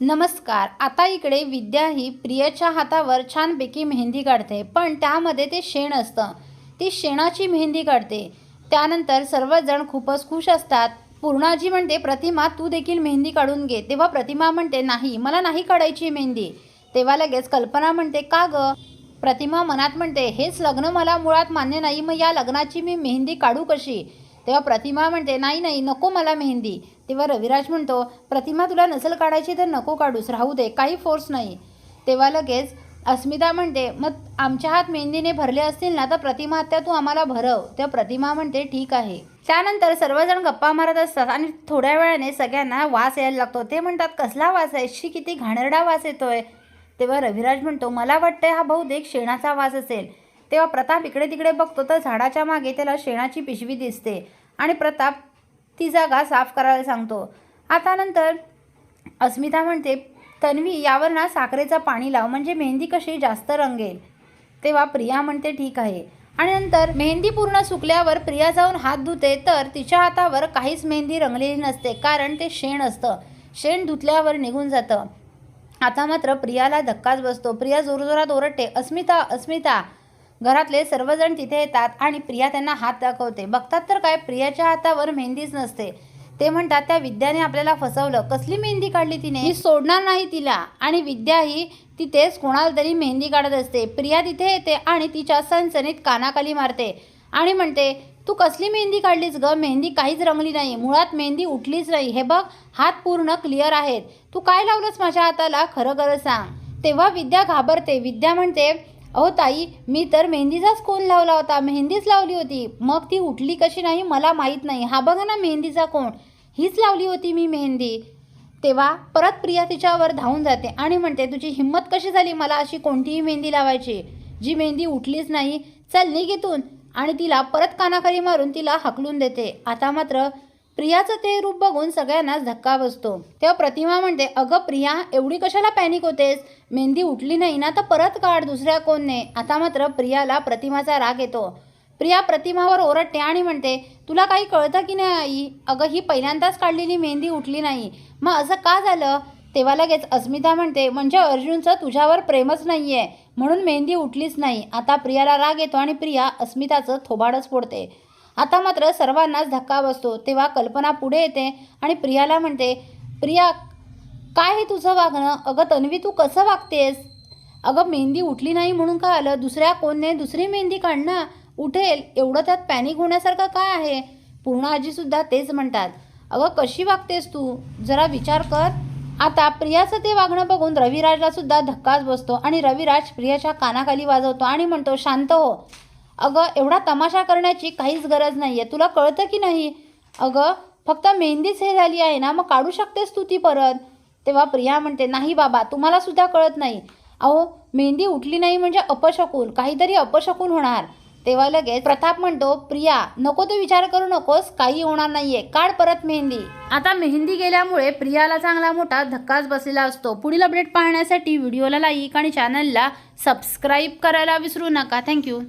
नमस्कार आता इकडे विद्या ही प्रियच्या हातावर छानपैकी मेहंदी काढते पण त्यामध्ये ते शेण असतं. ती शेणाची मेहंदी काढते. त्यानंतर सर्वजण खूपच खुश असतात. पूर्णाजी म्हणते प्रतिमा तू देखील मेहंदी काढून घे. तेव्हा प्रतिमा म्हणते नाही मला नाही काढायची मेहंदी. तेव्हा लगेच कल्पना म्हणते का ग? प्रतिमा मनात म्हणते हेच लग्न मला मुळात मान्य नाही मग या लग्नाची मी मेहंदी काढू कशी? तेव्हा प्रतिमा म्हणते नाही नाही नको मला मेहंदी. तेव्हा रविराज म्हणतो प्रतिमा तुला नसेल काढायची तर नको काढूस राहू दे काही फोर्स नाही. तेव्हा लगेच अस्मिता म्हणते मग आमच्या हात मेहंदीने भरले असतील ना तर प्रतिमा त्या तू आम्हाला भरव. तेव्हा प्रतिमा म्हणते ठीक आहे. त्यानंतर सर्वजण गप्पा मारत असतात आणि थोड्या वेळाने सगळ्यांना वास यायला लागतो. ते म्हणतात कसला वास आहे? शी किती घाणेरडा वास येतोय. तेव्हा रविराज म्हणतो मला वाटतंय हा बहुतेक शेणाचा वास असेल. तेव्हा प्रताप इकडे तिकडे बघतो तर झाडाच्या मागे त्याला शेणाची पिशवी दिसते. आणि प्रताप ती जागा साफ करायला सांगतो. आता नंतर अस्मिता म्हणते तन्वी यावर ना साखरेचं पाणी लाव म्हणजे मेहंदी कशी जास्त रंगेल. तेव्हा प्रिया म्हणते ठीक आहे. आणि नंतर मेहंदी पूर्ण सुकल्यावर प्रिया जाऊन हात धुते तर तिच्या हातावर काहीच मेहंदी रंगलेली नसते कारण ते शेण असतं. शेण धुतल्यावर निघून जातं. आता मात्र प्रियाला धक्काच बसतो. प्रिया जोरजोरात ओरडते अस्मिता अस्मिता घरातले सर्वजण तिथे येतात आणि प्रिया त्यांना हात दाखवते. बघतात तर काय प्रियाच्या हातावर मेहंदीच नसते. ते म्हणतात त्या विद्याने आपल्याला फसवलं. कसली मेहंदी काढली तिने? मी सोडणार नाही तिला. आणि विद्या ही तिथेच कोणाला तरी मेहंदी काढत असते. प्रिया तिथे येते आणि तिच्या सणसणीत कानाखाली मारते आणि म्हणते तू कसली मेहंदी काढलीस ग? मेहंदी काहीच रंगली नाही. मुळात मेहंदी उठलीच नाही. हे बघ हात पूर्ण क्लिअर आहेत. तू काय लावलंस माझ्या हाताला? खरं खरं सांग. तेव्हा विद्या घाबरते. विद्या म्हणते अहो ताई मी तर मेहंदीचाच कोण लावला होता? मेहंदीच लावली होती. मग ती उठली कशी नाही मला माहीत नाही. हा बघा ना मेहंदीचा कोण. हीच लावली होती मी मेहंदी. तेव्हा परत प्रिया तिच्यावर धावून जाते आणि म्हणते तुझी हिंमत कशी झाली मला अशी कोणतीही मेहंदी लावायची? जी मेहंदी उठलीच नाही. चल निघितून आणि तिला परत कानाखाली मारून तिला हकलून देते. आता मात्र प्रियाचं ते रूप बघून सगळ्यांनाच धक्का बसतो. तेव्हा प्रतिमा म्हणते अगं प्रिया एवढी कशाला पॅनिक होतेस? मेहंदी उठली नाही ना तर परत काढ दुसऱ्या कोणने. आता मात्र प्रियाला प्रतिमाचा राग येतो. प्रिया प्रतिमावर ओरडते आणि म्हणते तुला काही कळतं की नाही आई? अगं ही पहिल्यांदाच काढलेली मेहंदी उठली नाही. मग असं का झालं? तेव्हा लगेच अस्मिता म्हणते म्हणजे अर्जुनचं तुझ्यावर प्रेमच नाही आहे म्हणून मेहंदी उठलीच नाही. आता प्रियाला राग येतो आणि प्रिया अस्मिताचं थोबाडच फोडते. आता मात्र सर्वांनाच धक्का बसतो. तेव्हा कल्पना पुढे येते आणि प्रियाला म्हणते प्रिया काय हे तुझं वागणं? अगं तन्वी तू कसं वागतेस? अगं मेहंदी उठली नाही म्हणून काय आलं? दुसऱ्या कोणने दुसरी मेहंदी काढणं उठेल एवढं त्यात पॅनिक होण्यासारखं काय आहे? पूर्ण आजीसुद्धा तेच म्हणतात. अगं कशी वागतेस तू? जरा विचार कर. आता प्रियाचं ते वागणं बघून रविराजला सुद्धा धक्काच बसतो आणि रविराज प्रियाच्या कानाखाली वाजवतो आणि म्हणतो शांत हो. अगं एवढा तमाशा करण्याची काहीच गरज नाही आहे तुला कळतं की नाही? अगं फक्त मेहंदीच हे झाली आहे ना मग काढू शकतेस तू ती परत? तेव्हा प्रिया म्हणते नाही बाबा तुम्हाला सुद्धा कळत नाही. अहो मेहंदी उठली नाही म्हणजे अपशकून काहीतरी अपशकून होणार. तेव्हा लगेच प्रताप म्हणतो प्रिया नको तो विचार करू नकोस काही होणार नाहीये. काढ परत मेहंदी. आता मेहंदी गेल्यामुळे प्रियाला चांगला मोठा धक्काच बसलेला असतो. पुढील अपडेट पाहण्यासाठी व्हिडिओला लाईक आणि चॅनलला सबस्क्राईब करायला विसरू नका. थँक्यू